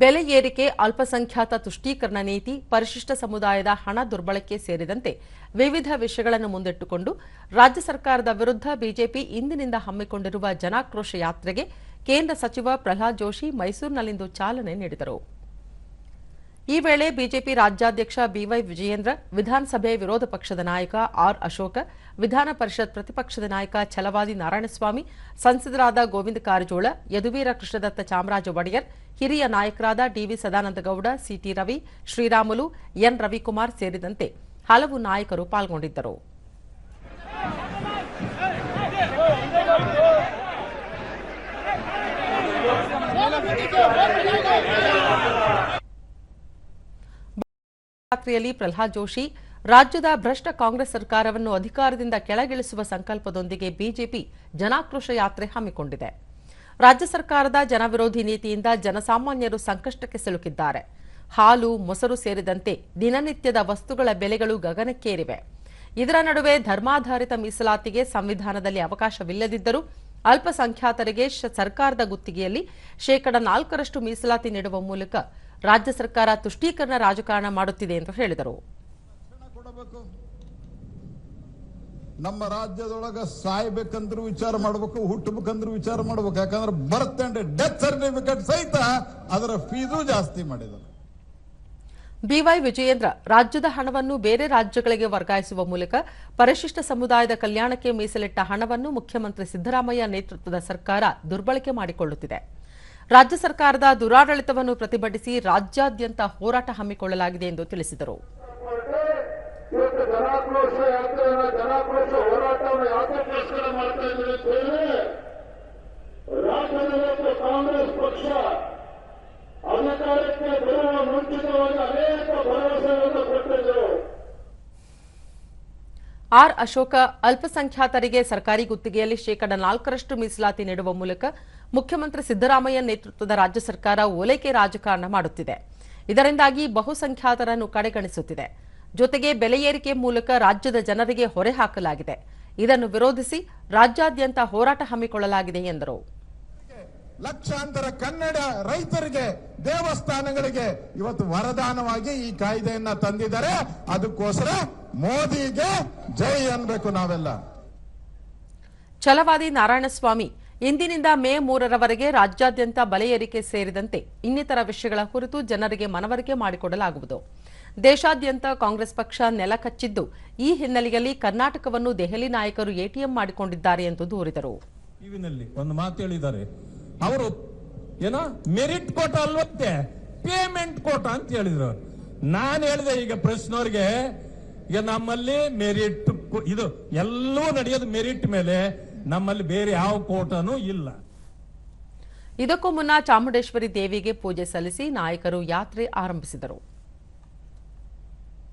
ಬೆಲೆ ಏರಿಕೆ, ಅಲ್ಪಸಂಖ್ಯಾತ ತುಷ್ಟೀಕರಣ ನೀತಿ, ಪರಿಶಿಷ್ಟ ಸಮುದಾಯದ ಹಣ ದುರ್ಬಳಕೆ ಸೇರಿದಂತೆ ವಿವಿಧ ವಿಷಯಗಳನ್ನು ಮುಂದಿಟ್ಟುಕೊಂಡು ರಾಜ್ಯ ಸರ್ಕಾರದ ವಿರುದ್ಧ ಬಿಜೆಪಿ ಇಂದಿನಿಂದ ಹಮ್ಮಿಕೊಂಡಿರುವ ಜನಾಕ್ರೋಶ ಯಾತ್ರೆಗೆ ಕೇಂದ್ರ ಸಚಿವ ಪ್ರಹ್ಲಾದ್ ಜೋಶಿ ಮೈಸೂರಿನಲ್ಲಿಂದು ಚಾಲನೆ ನೀಡಿದರು. ಈ ವೇಳೆ ಬಿಜೆಪಿ ರಾಜ್ಯಾಧ್ಯಕ್ಷ ಬಿವೈ ವಿಜಯೇಂದ್ರ ವಿಧಾನಸಭೆ ವಿರೋಧ ಪಕ್ಷದ ನಾಯಕ ಆರ್ ಅಶೋಕ ವಿಧಾನ ಪರಿಷತ್ ಪ್ರತಿಪಕ್ಷದ ನಾಯಕ ಛಲವಾದಿ ನಾರಾಯಣಸ್ವಾಮಿ ಸಂಸದರಾದ ಗೋವಿಂದ ಕಾರಜೋಳ ಯದುವೀರ ಕೃಷ್ಣದತ್ತ ಚಾಮರಾಜ ಒಡೆಯರ್ ಹಿರಿಯ ನಾಯಕರಾದ DV Sadananda Gowda CT Ravi Sriramulu N Ravikumar ಸೇರಿದಂತೆ ಹಲವು ನಾಯಕರು ಪಾಲ್ಗೊಂಡಿದ್ದರು ಯಾತ್ರೆಯಲ್ಲಿ ಪ್ರಹ್ಲಾದ್ ಜೋಶಿ, ರಾಜ್ಯದ ಭ್ರಷ್ಟ ಕಾಂಗ್ರೆಸ್ ಸರ್ಕಾರವನ್ನು ಅಧಿಕಾರದಿಂದ ಕೆಳಗಿಳಿಸುವ ಸಂಕಲ್ಪದೊಂದಿಗೆ ಬಿಜೆಪಿ ಜನಾಕ್ರೋಶ ಯಾತ್ರೆ ಹಮ್ಮಿಕೊಂಡಿದೆ. ರಾಜ್ಯ ಸರ್ಕಾರದ ಜನವಿರೋಧಿ ನೀತಿಯಿಂದ ಜನಸಾಮಾನ್ಯರು ಸಂಕಷ್ಟಕ್ಕೆ ಸಿಲುಕಿದ್ದಾರೆ. ಹಾಲು, ಮೊಸರು ಸೇರಿದಂತೆ ದಿನನಿತ್ಯದ ವಸ್ತುಗಳ ಬೆಲೆಗಳು ಗಗನಕ್ಕೇರಿವೆ. ಇದರ ನಡುವೆ ಧರ್ಮಾಧಾರಿತ ಮೀಸಲಾತಿಗೆ ಸಂವಿಧಾನದಲ್ಲಿ ಅವಕಾಶವಿಲ್ಲದಿದ್ದರೂ ಅಲ್ಪಸಂಖ್ಯಾತರಿಗೆ ಸರ್ಕಾರದ ಗುತ್ತಿಗೆಯಲ್ಲಿ ಶೇಕಡ ನಾಲ್ಕರಷ್ಟು ಮೀಸಲಾತಿ ನೀಡುವ ಮೂಲಕ ರಾಜ್ಯ ಸರ್ಕಾರ ತುಷ್ಟೀಕರಣ ರಾಜಕಾರಣ ಮಾಡುತ್ತಿದೆ ಎಂದು ಹೇಳಿದರು. ನಮ್ಮ ರಾಜ್ಯದೊಳಗ ಸಾಯ್ಬೇಕಂದ್ರೂ ವಿಚಾರ ಮಾಡ್ಬೇಕು, ಹುಟ್ಟಬೇಕಂದ್ರೂ ವಿಚಾರ ಮಾಡ್ಬೇಕು. ಯಾಕಂದ್ರೆ ಬರ್ತ್ ಅಂಡ್ ಡೆತ್ ಸರ್ಟಿಫಿಕೇಟ್ ಸಹಿತ ಅದರ ಫೀಸು ಜಾಸ್ತಿ ಮಾಡಿದ್ದಾರೆ. ಬಿವೈ ವಿಜಯೇಂದ್ರ ರಾಜ್ಯದ ಹಣವನ್ನು ಬೇರೆ ರಾಜ್ಯಗಳಿಗೆ ವರ್ಗಾಯಿಸುವ ಮೂಲಕ ಪರಿಶಿಷ್ಟ ಸಮುದಾಯದ ಕಲ್ಯಾಣಕ್ಕೆ ಮೀಸಲಿಟ್ಟ ಹಣವನ್ನು ಮುಖ್ಯಮಂತ್ರಿ ಸಿದ್ದರಾಮಯ್ಯ ನೇತೃತ್ವದ ಸರ್ಕಾರ ದುರ್ಬಳಕೆ ಮಾಡಿಕೊಳ್ಳುತ್ತಿದೆ. ರಾಜ್ಯ ಸರ್ಕಾರದ ದುರಾಡಳಿತವನ್ನು ಪ್ರತಿಭಟಿಸಿ ರಾಜ್ಯಾದ್ಯಂತ ಹೋರಾಟ ಹಮ್ಮಿಕೊಳ್ಳಲಾಗಿದೆ ಎಂದು ತಿಳಿಸಿದರು. ಬರುವ ಕಾಂಗ್ರೆಸ್ ಪಕ್ಷ ಆರ್ ಅಶೋಕ ಅಲ್ಪಸಂಖ್ಯಾತರಿಗೆ ಸರ್ಕಾರಿ ಗುತ್ತಿಗೆಯಲ್ಲಿ ಶೇಕಡ ನಾಲ್ಕರಷ್ಟು ಮೀಸಲಾತಿ ನೀಡುವ ಮೂಲಕ ಮುಖ್ಯಮಂತ್ರಿ ಸಿದ್ದರಾಮಯ್ಯ ನೇತೃತ್ವದ ರಾಜ್ಯ ಸರ್ಕಾರ ಓಲೈಕೆ ರಾಜಕಾರಣ ಮಾಡುತ್ತಿದೆ. ಇದರಿಂದಾಗಿ ಬಹುಸಂಖ್ಯಾತರನ್ನು ಕಡೆಗಣಿಸುತ್ತಿದೆ. ಜೊತೆಗೆ ಬೆಲೆ ಏರಿಕೆ ಮೂಲಕ ರಾಜ್ಯದ ಜನರಿಗೆ ಹೊರೆ ಹಾಕಲಾಗಿದೆ. ಇದನ್ನು ವಿರೋಧಿಸಿ ರಾಜ್ಯಾದ್ಯಂತ ಹೋರಾಟ ಹಮ್ಮಿಕೊಳ್ಳಲಾಗಿದೆ ಎಂದರು. ಲಕ್ಷಾಂತರ ಕನ್ನಡ ರೈತರಿಗೆ ದೇವಸ್ಥಾನಗಳಿಗೆ ಇವತ್ತು ವರದಾನವಾಗಿ ಈ ಕಾಯ್ದೆಯನ್ನ ತಂದಿದ್ದಾರೆ. ಅದಕ್ಕೋಸ್ಕರ ಮೋದಿಗೆ ಜೈ ಅನ್ಬೇಕು ನಾವೆಲ್ಲ. ಛಲವಾದಿ ನಾರಾಯಣಸ್ವಾಮಿ ಇಂದಿನಿಂದ ಮೇ ಮೂರರವರೆಗೆ ರಾಜ್ಯಾದ್ಯಂತ ಬಲೆ ಏರಿಕೆ ಸೇರಿದಂತೆ ಇನ್ನಿತರ ವಿಷಯಗಳ ಕುರಿತು ಜನರಿಗೆ ಮನವರಿಕೆ ಮಾಡಿಕೊಡಲಾಗುವುದು. ದೇಶಾದ್ಯಂತ ಕಾಂಗ್ರೆಸ್ ಪಕ್ಷ ನೆಲ ಕಚ್ಚಿದ್ದು ಈ ಹಿನ್ನೆಲೆಯಲ್ಲಿ ಕರ್ನಾಟಕವನ್ನು ದೆಹಲಿ ನಾಯಕರು ಎಟಿಎಂ ಮಾಡಿಕೊಂಡಿದ್ದಾರೆ ಎಂದು ದೂರಿದರು. ಒಂದು ಮಾತು ಹೇಳಿದ್ದಾರೆ. ಅವರು ಏನೋ ಮೆರಿಟ್ ಕೋಟ ಅಲ್ವಂತೆ ಪೇಮೆಂಟ್ ಕೋಟ ಅಂತ ಹೇಳಿದ್ರು. ನಾನು ಹೇಳಿದೆ ಈಗ ಪ್ರಶ್ನವ್ರಿಗೆ ಈಗ ನಮ್ಮಲ್ಲಿ ಮೆರಿಟ್ ಇದು ಎಲ್ಲವೂ ನಡೆಯೋದು ಮೆರಿಟ್ ಮೇಲೆ, ನಮ್ಮಲ್ಲಿ ಬೇರೆ ಯಾವ ಕೋಟನೂ ಇಲ್ಲ. ಇದಕ್ಕೂ ಮುನ್ನ ಚಾಮುಂಡೇಶ್ವರಿ ದೇವಿಗೆ ಪೂಜೆ ಸಲ್ಲಿಸಿ ನಾಯಕರು ಯಾತ್ರೆ ಆರಂಭಿಸಿದರು.